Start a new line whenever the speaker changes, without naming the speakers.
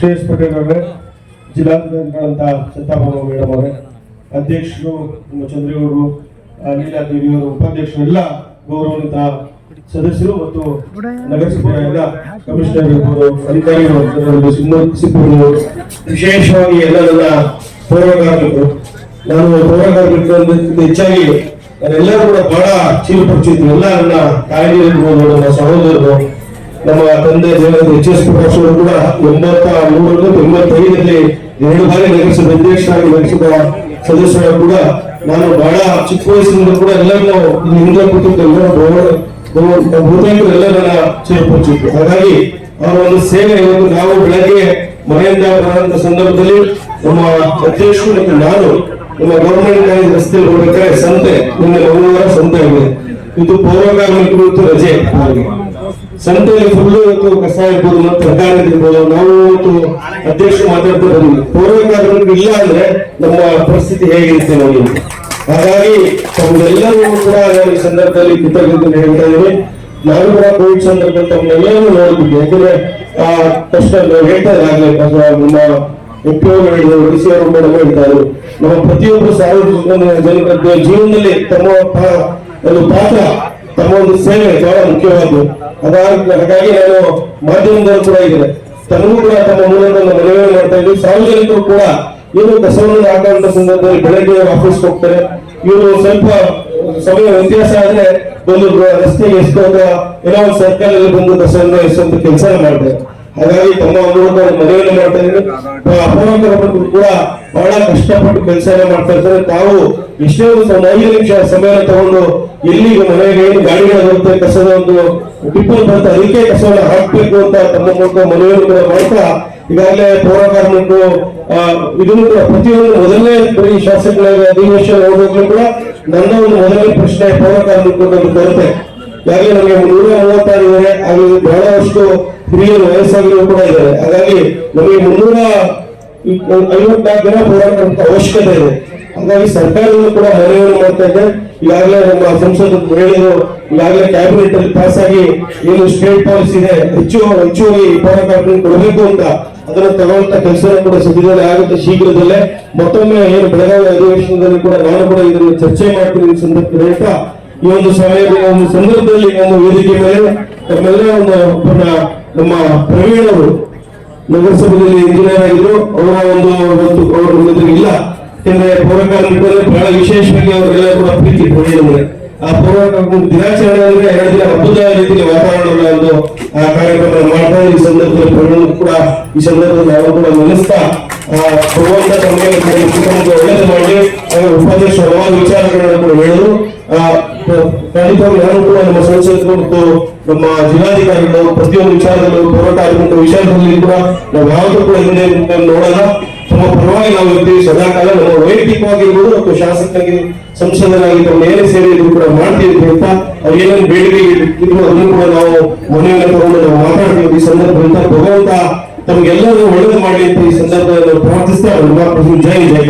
ಶ್ರೇಯಸ್ ಪಟೇಲ್ ಅವರೇ ಜಿಲ್ಲಾಧಿಕಾರಿಗಳಂತ ಸತ್ತಾಭಾಮ ಮೇಡಮ್ ಅವರೇ, ಅಧ್ಯಕ್ಷರು ನಮ್ಮ ಚಂದ್ರೇಗೌಡರು ಲೀಲಾದೇವಿಯವರು ಉಪಾಧ್ಯಕ್ಷರು ಎಲ್ಲ ಗೌರವಾನ್ವಿತ ಸದಸ್ಯರು ಮತ್ತು ನಗರಸಭೆಯ ಎಲ್ಲ ಕಮಿಷನರ್ ಅಧಿಕಾರಿಗಳು ಸಿಬ್ಬಂದಿಗಳು ವಿಶೇಷವಾಗಿ ಎಲ್ಲ ನನ್ನ ನಾನು ಪೌರ ಹೆಚ್ಚಾಗಿ ನಾನೆಲ್ಲರೂ ಕೂಡ ಬಹಳ ಚೀಲಪಡಿಸಿದ್ರು ಎಲ್ಲ ನನ್ನ ನಮ್ಮ ಸಹೋದರರು. ನಮ್ಮ ತಂದೆ ದೇವರ ಎಚ್ ಎಸ್ ಪ್ರಕಾಶ್ ಅವರು ಕೂಡ ಎಂಬತ್ತ ಮೂರರಿಂದ ಎಂಬತ್ತೈದರಲ್ಲಿ ಎರಡು ಬಾರಿ ನಗರಸಭೆ ಅಧ್ಯಕ್ಷರಾಗಿ ನಡೆಸಿದ ಸದಸ್ಯರು ಕೂಡ ನಾನು ಬಹಳ ಚಿಕ್ಕ ವಯಸ್ಸಿನಿಂದ ಕೂಡ ಎಲ್ಲರನ್ನು ಹಿಂದೆ ಕೂತಿದ್ದು. ಎಲ್ಲರೂ ಬಹುತೇಕರು ಎಲ್ಲ ನನ್ನ ಸೇರ್ಪಡಿಸಿದ್ರು ಹಾಗಾಗಿ ಅವರ ಒಂದು ಸೇವೆ ಇವತ್ತು ನಾವು ಬೆಳಗ್ಗೆ ಮನೆಯಿಂದ ಬರುವಂತ ಸಂದರ್ಭದಲ್ಲಿ ನಮ್ಮ ಅಧ್ಯಕ್ಷರು ಮತ್ತು ನಾನು ನಮ್ಮ ಗವರ್ಮೆಂಟ್ ಕಾಲೇಜ್ ರಸ್ತೆಯಲ್ಲಿ ಹೋಗ್ಬೇಕಾದ್ರೆ ಸಂತೆ, ನಿನ್ನೆ ಸಂತೆ ಆಗಿದೆ. ಇದು ಪೌರ ಕಾರ್ಮಿಕರು ರಜೆ. ಅವರಿಗೆ ಸಂತೆಯಲ್ಲಿ ಫುಲ್ ಇವತ್ತು ಕಸ ಇರ್ಬೋದು ಮತ್ತು ತರಕಾರಿ ಇರ್ಬೋದು, ನಾವು ಇವತ್ತು ಅಧ್ಯಕ್ಷ ಮಾತಾಡ್ತಾ ಬಂದ್ವಿ ಇಲ್ಲ ಅಂದ್ರೆ ನಮ್ಮ ಪರಿಸ್ಥಿತಿ ಹೇಗಿರುತ್ತೆ ನೋಡಿ. ಹಾಗಾಗಿ ತಮ್ಮೆಲ್ಲರೂ ಕೂಡ ಈ ಸಂದರ್ಭದಲ್ಲಿ ಕೃತಜ್ಞತೆ ಹೇಳ್ತಾ ಇದ್ದೀನಿ. ನಾನು ಕೂಡ ಕೋವಿಡ್ ಸಂದರ್ಭದಲ್ಲಿ ತಮ್ಮೆಲ್ಲರೂ ನೋಡ್ಬಿಟ್ಟು ಯಾಕಂದ್ರೆ, ಆ ಕಷ್ಟ ಹೇಳ್ತಾ ಇದ್ದಾಗಲೇ ನಮ್ಮ ಎಪ್ಪವರು ಹೇಳಿದರು ಅವರು ಕೂಡ ನಮ್ಮ ಪ್ರತಿಯೊಬ್ಬರು ಸಾರ್ವಜನಿಕ ಜನರ ಜೀವನದಲ್ಲಿ ತಮ್ಮ ಒಂದು ಪಾತ್ರ ತಮ್ಮ ಒಂದು ಸೇವೆ ಬಹಳ ಮುಖ್ಯವಾದ್ದು. ಹಾಗಾಗಿ ನಾನು ಮಾಧ್ಯಮದವರು ಕೂಡ ಇದ್ದೇನೆ. ತನಗೂ ಕೂಡ ತಮ್ಮ ಮೂಲವನ್ನು ಮನವಿ ಮಾಡ್ತಾ ಇದ್ವಿ ಸಾರ್ವಜನಿಕರು ಕೂಡ ಇವರು ಕಸವನ್ನು ಹಾಕುವಂತ ಸಂದರ್ಭದಲ್ಲಿ ಬೆಳಗ್ಗೆ ಆಫೀಸ್ ಹೋಗ್ತಾರೆ. ಇವರು ಸ್ವಲ್ಪ ಸಮಯ ವ್ಯತ್ಯಾಸ ಆದ್ರೆ ಒಂದು ರಸ್ತೆಗೆ ಎಷ್ಟೋ ಏನೋ ಒಂದು ಸರ್ಕಾರದಲ್ಲಿ ಬಂದು ಕಸವನ್ನು ಎಷ್ಟೊಂದು ಕೆಲಸ ಮಾಡ್ತಾರೆ. ಹಾಗಾಗಿ ತಮ್ಮ ಮೂಲಕ ಮದುವೆಯನ್ನು ಮಾಡ್ತಾ ಇದ್ದಾರೆ ಅಪರಾಂತರವರು ಕೂಡ ಬಹಳ ಕಷ್ಟಪಟ್ಟು ಕೆಲಸ ಮಾಡ್ತಾ ಇರ್ತಾರೆ ತಾವು ಎಷ್ಟೇ ಒಂದು ಐದು ನಿಮಿಷ ಸಮಯ ತಗೊಂಡು ಎಲ್ಲಿಗೆ ಮನೆಗೆ ಏನು ಗಾಡಿಗಳು ಬರುತ್ತೆ ಕಸದ ಒಂದು ಟಿಪ್ಪು ಬರುತ್ತೆ, ಅದಕ್ಕೆ ಕಸವನ್ನು ಹಾಕ್ಬೇಕು ಅಂತ ತಮ್ಮ ಮೂಲಕ ಮನವಿಯನ್ನು ಕೂಡ ಮಾಡ್ತಾ ಈಗಾಗಲೇ ಪೌರ ಕಾರ್ಮಿಕರು ಇದನ್ನು ಕೂಡ ಪ್ರತಿಯೊಂದು ಮೊದಲನೇ ಬರೀ ಶಾಸಕರ ಅಧಿವೇಶನ ಹೋಗೋದ್ರೂ ಕೂಡ ನನ್ನ ಒಂದು ಮೊದಲನೇ ಪ್ರಶ್ನೆ ಪೌರ ಕಾರ್ಮಿಕರು ಒಂದು ಬರುತ್ತೆ. ಈಗಾಗಲೇ ನಮಗೆ ನೂರ ಮೂವತ್ತಾರು ಇದ್ದಾರೆ ಹಾಗೆ ಬಹಳಷ್ಟು ಹಿರಿಯರು ವಯಸ್ಸಾಗಿರೋ ಕೂಡ ಇದ್ದಾರೆ. ಹಾಗಾಗಿ ನಮಗೆ ಮುನ್ನೂರ ಐವತ್ನಾಲ್ಕು ಜನ ಹೋರಾಟ ಅವಶ್ಯಕತೆ ಇದೆ. ಹಾಗಾಗಿ ಸರ್ಕಾರದಲ್ಲಿ ಕೂಡ ಮನವಿಯನ್ನು ಮಾಡ್ತಾ ಇದೆ ಈಗಾಗಲೇ ನಮ್ಮ ಸಂಸದ ಹೇಳಿದ್ರು ಈಗಾಗಲೇ ಕ್ಯಾಬಿನೆಟ್ ಅಲ್ಲಿ ಪಾಸ್ ಆಗಿ ಏನು ಸ್ಟೇಟ್ ಪಾಲಿಸಿ ಇದೆ, ಹೆಚ್ಚು ಹೆಚ್ಚುವರಿ ಹೋರಾಟ ಕೊಡಬೇಕು ಅಂತ ಅದನ್ನ ತಗೊಳ್ತಾ ಕೆಲಸ ಕೂಡ ಸದ್ಯದಲ್ಲೇ ಆಗುತ್ತೆ ಶೀಘ್ರದಲ್ಲೇ. ಮತ್ತೊಮ್ಮೆ ಏನು ಬೆಳಗಾವಿ ಅಧಿವೇಶನದಲ್ಲಿ ಕೂಡ ನಾನು ಕೂಡ ಇದನ್ನು ಚರ್ಚೆ ಮಾಡ್ತೀನಿ ಸಂದರ್ಭದಲ್ಲಿ ಹೇಳ್ತಾ ಈ ಒಂದು ಸಮಯದ ಒಂದು ಸಂದರ್ಭದಲ್ಲಿ ಒಂದು ವೇದಿಕೆ ಮೇಲೆ ತಮ್ಮೆಲ್ಲ ಒಂದು ನಮ್ಮ ಪ್ರವೀಣ್ ಅವರು ನಗರಸಭೆಯಲ್ಲಿ ಇಂಜಿನಿಯರ್ ಆಗಿದ್ರು, ಅವರ ಒಂದು ಒಂದು ಅವರ ಇಲ್ಲ. ಯಾಕಂದ್ರೆ ಪೌರಕಾರ್ಮಿಕರು ಬಹಳ ವಿಶೇಷವಾಗಿ ಅವರೆಲ್ಲ ಕೂಡ ಪ್ರೀತಿ ಪ್ರವೀಣ್ ಆ ಪೌರಕಾರ್ಮಿಕ ದಿನಾಚರಣೆ ಅಂದ್ರೆ ಎರಡು ದಿನ ಹಬ್ಬದ ರೀತಿಯಲ್ಲಿ ವಾತಾವರಣ ಒಂದು, ಆ, ಕಾರ್ಯಕ್ರಮ ಮಾಡ್ತಾ ಈ ಸಂದರ್ಭದಲ್ಲಿ ಪ್ರವೀಣ್ ಕೂಡ, ಈ ಸಂದರ್ಭದಲ್ಲಿ ನಾವು ಕೂಡ ಕುಟುಂಬಕ್ಕೆ ಒಳ್ಳೇದು ಮಾಡಿ ಅವರ ಉಪಾಧ್ಯಕ್ಷ ಹಲವಾರು ವಿಚಾರಗಳನ್ನು ಕೂಡ ಹೇಳಿದ್ರು. ಖಂಡಿತವಾಗಿ ನಾನು ಕೂಡ ನಮ್ಮ ಸಂಸದರು ಮತ್ತು ನಮ್ಮ ಜಿಲ್ಲಾಧಿಕಾರಿಗಳು ಪ್ರತಿಯೊಂದು ವಿಚಾರದಲ್ಲೂ ಹೋರಾಟ ಆಗಿರುವಂತಹ ವಿಚಾರದಲ್ಲಿ ಕೂಡ ನಾವು ಯಾವುದು ಕೂಡ ಹಿಂದೆ ನೋಡಲ್ಲ. ತಮ್ಮ ಪರವಾಗಿ ನಾವು ಇರ್ತೀವಿ ಸದಾಕಾಲ ನಮ್ಮ ವೈಯಕ್ತಿಕವಾಗಿರ್ಬೋದು ಮತ್ತು ಶಾಸಕರಾಗಿ ಸಂಸದರಾಗಿ ತಮ್ಮ ಏನೇ ಸೇರಿ ಕೂಡ ಮಾಡ್ತೀವಿ ಅಂತ ಅವ್ರು ಏನೇನು ಬೇಡಿಕೆ ಇದ್ರು ಅದನ್ನು ಕೂಡ ನಾವು ಮನೆಯನ್ನು ತಗೊಂಡು ನಾವು ಮಾತಾಡ್ತೀವಿ. ಈ ಸಂದರ್ಭದಿಂದ ಭಗವಂತ ತಮಗೆಲ್ಲರೂ ಒಳ್ಳೇದು ಮಾಡಿ ಅಂತ ಈ ಸಂದರ್ಭದಲ್ಲಿ ಪ್ರಾರ್ಥಿಸ್ತಾ ನಮ್ಮ ಜೈ ಜೈ